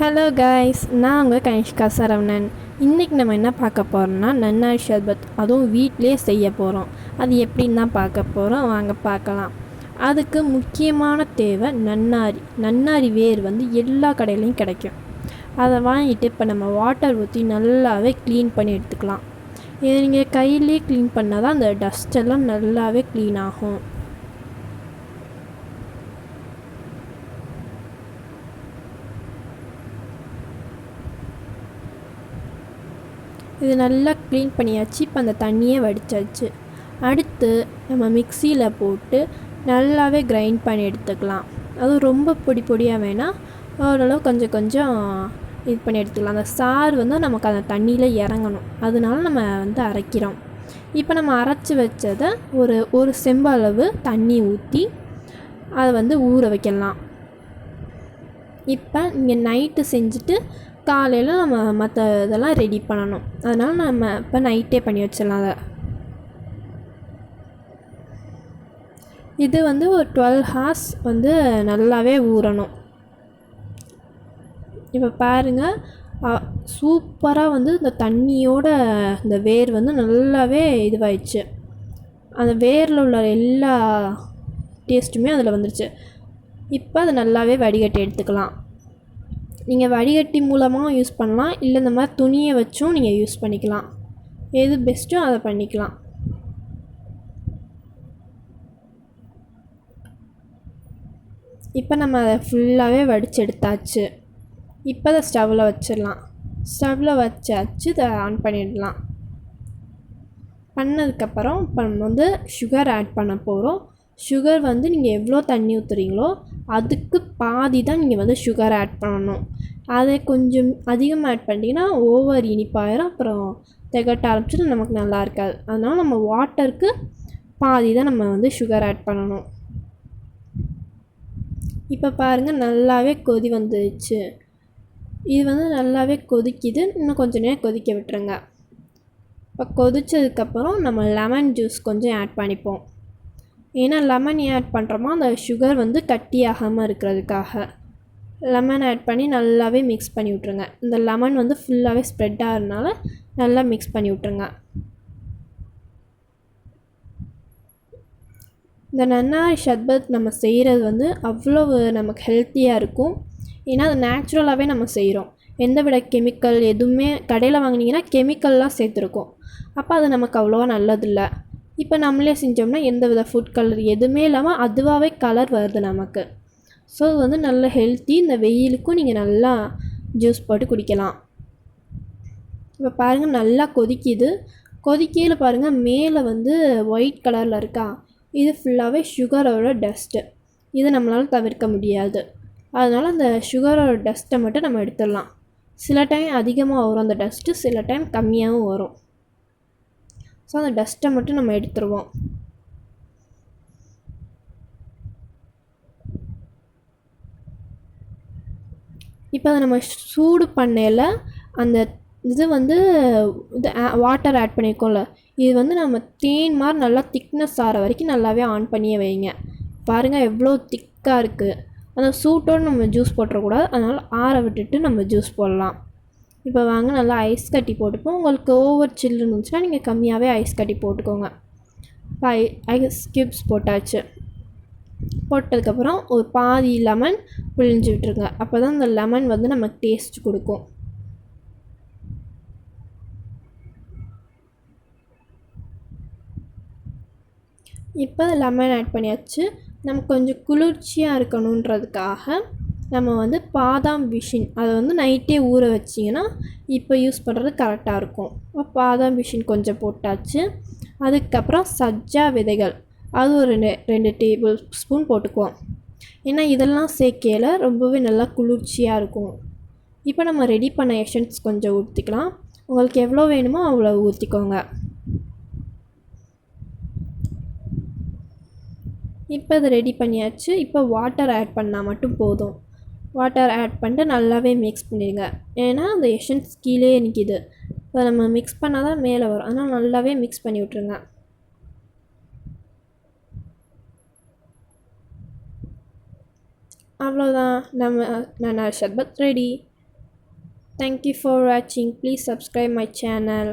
Hello guys நான் உங்கள் கனிஷ்கா சரவணன். இன்றைக்கி நம்ம என்ன பார்க்க போகிறோம்னா நன்னாரி ஷர்பத். அதுவும் வீட்டிலே செய்ய போகிறோம் அது எப்படின்னு தான் பார்க்க போகிறோம் வாங்க பார்க்கலாம். அதுக்கு முக்கியமான தேவை நன்னாரி. நன்னாரி வேர் வந்து எல்லா கடையிலையும் கிடைக்கும். அதை வாங்கிட்டு இப்போ நம்ம வாட்டர் ஊற்றி நல்லாவே க்ளீன் பண்ணி எடுத்துக்கலாம். இதை நீங்கள் கையிலே க்ளீன் பண்ணால் தான் அந்த டஸ்ட் எல்லாம் நல்லாவே க்ளீன் ஆகும். இது நல்லா க்ளீன் பண்ணியாச்சு. இப்போ அந்த தண்ணியை வடித்தாச்சு அடுத்து நம்ம மிக்சியில் போட்டு நல்லாவே கிரைண்ட் பண்ணி எடுத்துக்கலாம். அதுவும் ரொம்ப பொடி பொடியாக வேணால் ஓரளவு கொஞ்சம் கொஞ்சம் இது பண்ணி எடுத்துக்கலாம். அந்த சாறு வந்து நமக்கு அந்த தண்ணியில் இறங்கணும். அதனால நம்ம வந்து அரைக்கிறோம். இப்போ நம்ம அரைச்சி வச்சதை ஒரு ஒரு செம்பளவு தண்ணி ஊற்றி அதை வந்து ஊற வைக்கலாம். இப்போ நீங்கள் நைட்டு செஞ்சுட்டு காலையில் நம்ம மற்ற இதெல்லாம் ரெடி பண்ணணும். அதனால் நம்ம இப்போ நைட்டே பண்ணி வச்சிடலாம் அதை. இது வந்து ஒரு டுவெல் ஹார்ஸ் வந்து நல்லாவே ஊறணும். இப்போ பாருங்கள் சூப்பராக வந்து இந்த தண்ணியோட இந்த வேர் வந்து நல்லாவே இதுவாயிடுச்சு. அந்த வேரில் உள்ள எல்லா டேஸ்ட்டுமே அதில் வந்துருச்சு. இப்போ அதை நல்லாவே வடிகட்டி எடுத்துக்கலாம். நீங்கள் வடிகட்டி மூலமாக யூஸ் பண்ணலாம். இல்லை இந்த மாதிரி துணியை வச்சும் நீங்கள் யூஸ் பண்ணிக்கலாம். எது பெஸ்ட்டோ அதை பண்ணிக்கலாம். இப்போ நம்ம அதை ஃபுல்லாகவே வடித்து எடுத்தாச்சு. இப்போ அதை ஸ்டவ்வில் வச்சிடலாம். ஸ்டவ்வில் வச்சாச்சு இதை ஆன் பண்ணிடலாம். பண்ணதுக்கப்புறம் இப்போ நம்ம வந்து சுகர் ஆட் பண்ண போகிறோம் சுகர் வந்து நீங்கள் எவ்வளோ தண்ணி ஊற்றுறீங்களோ அதுக்கு பாதி தான் நீங்கள் வந்து சுகர் ஆட் பண்ணணும். அதை கொஞ்சம் அதிகமாக ஆட் பண்ணிட்டீங்கன்னா ஓவர் இனிப்பாயிரும். அப்புறம் திகட்ட ஆரம்பிச்சிட்டு நமக்கு நல்லா இருக்காது. அதனால் நம்ம வாட்டருக்கு பாதி தான் நம்ம வந்து சுகர் ஆட் பண்ணணும். இப்போ பாருங்கள் நல்லாவே கொதி வந்துடுச்சு இது வந்து நல்லாவே கொதிக்குது. இன்னும் கொஞ்சம் நேரம் கொதிக்க விட்டுருங்க. இப்போ கொதித்ததுக்கப்புறம் நம்ம லெமன் ஜூஸ் கொஞ்சம் ஆட் பண்ணிப்போம். ஏன்னா லெமன் ஆட் பண்ணுறோமோ அந்த சுகர் வந்து கட்டி ஆகாமல் இருக்கிறதுக்காக. லெமன் ஆட் பண்ணி நல்லாவே மிக்ஸ் பண்ணி விட்ருங்க இந்த லெமன் வந்து ஃபுல்லாகவே ஸ்ப்ரெட் ஆகிறதுனால நல்லா மிக்ஸ் பண்ணி விட்ருங்க இந்த நன்னாரி ஷர்பத் நம்ம செய்கிறது வந்து அவ்வளோ நமக்கு ஹெல்த்தியாக இருக்கும். ஏன்னா அது நேச்சுரலாகவே நம்ம செய்கிறோம் எந்த விட கெமிக்கல் எதுவுமே கடையில் வாங்கினீங்கன்னா கெமிக்கல்லாம் சேர்த்துருக்கோம். அப்போ அது நமக்கு அவ்வளோவா நல்லதில்லை. இப்போ நம்மளே செஞ்சோம்னா எந்த வித ஃபுட் கலர் எதுவுமே இல்லாமல் அதுவாகவே கலர் வருது நமக்கு. ஸோ இது வந்து நல்ல ஹெல்த்தி இந்த வெயிலுக்கும் நீங்கள் நல்லா ஜூஸ் போட்டு குடிக்கலாம். இப்போ பாருங்கள் நல்லா கொதிக்குது. கொதிக்கையில் பாருங்கள் மேலே வந்து ஒயிட் கலரில் இருக்கா? இது ஃபுல்லாகவே சுகரோட டஸ்ட்டு இது நம்மளால் தவிர்க்க முடியாது. அதனால் அந்த சுகரோட டஸ்ட்டை மட்டும் நம்ம எடுத்துடலாம். சில டைம் அதிகமாக வரும் அந்த டஸ்ட்டு சில டைம் கம்மியாகவும் வரும். ஸோ அந்த டஸ்ட்டை மட்டும் நம்ம எடுத்துருவோம். இப்போ அதை நம்ம சூடு பண்ணையில் அந்த இது வந்து இது வாட்டர் ஆட் பண்ணியிருக்கோம்ல இது வந்து நம்ம தேன் மாதிரி நல்லா திக்னஸ் ஆகிற வரைக்கும் நல்லாவே ஆன் பண்ணியே வைங்க. பாருங்கள் எவ்வளோ திக்காக இருக்குது அந்த சூட்டோடு நம்ம ஜூஸ் போட்டுறக்கூடாது. அதனால் ஆற விட்டுட்டு நம்ம ஜூஸ் போடலாம். இப்போ வாங்க நல்லா ஐஸ் கட்டி போட்டுப்போம். உங்களுக்கு ஓவர் சில்லு இருந்துச்சுன்னா நீங்கள் கம்மியாகவே ஐஸ் கட்டி போட்டுக்கோங்க. இப்போ ஐ ஐஸ் க்யூப்ஸ் போட்டாச்சு. போட்டதுக்கப்புறம் ஒரு பாதி லெமன் புழிஞ்சு விட்டுருங்க. அப்போ தான் அந்த லெமன் வந்து நமக்கு டேஸ்ட் கொடுக்கும். இப்போ லெமன் ஆட் பண்ணியாச்சு. நமக்கு கொஞ்சம் குளிர்ச்சியாக இருக்கணுன்றதுக்காக நம்ம வந்து பாதாம் பிஷின் அதை வந்து நைட்டே ஊற வச்சிங்கன்னா இப்போ யூஸ் பண்ணுறது கரெக்டாக இருக்கும். பாதாம் பிஷின் கொஞ்சம் போட்டாச்சு. அதுக்கப்புறம் சஜ்ஜா விதைகள். அது ஒரு ரெண்டு ரெண்டு டேபிள் ஸ்பூன் போட்டுக்குவோம். ஏன்னா இதெல்லாம் சேர்க்கையில் ரொம்பவே நல்லா குளிர்ச்சியாக இருக்கும். இப்போ நம்ம ரெடி பண்ண எஷன்ஸ் கொஞ்சம் ஊற்றிக்கலாம் உங்களுக்கு எவ்வளோ வேணுமோ அவ்வளோ ஊற்றிக்கோங்க இப்போ அதை ரெடி பண்ணியாச்சு. இப்போ வாட்டர் ஆட் பண்ணால் மட்டும் போதும். வாட்டர் ஆட் பண்ணிட்டு நல்லாவே மிக்ஸ் பண்ணிடுங்க. ஏன்னா அந்த எஷன்ஸ் கீழே நிற்கிது இப்போ நம்ம மிக்ஸ் பண்ணால் தான் மேலே வரும். அதனால் நல்லாவே மிக்ஸ் பண்ணி விட்ருங்க அவ்வளோதான் நம்ம நான் ஷர்பத் ரெடி. தேங்க்யூ ஃபார் வாட்சிங் ப்ளீஸ் சப்ஸ்கிரைப் மை சேனல்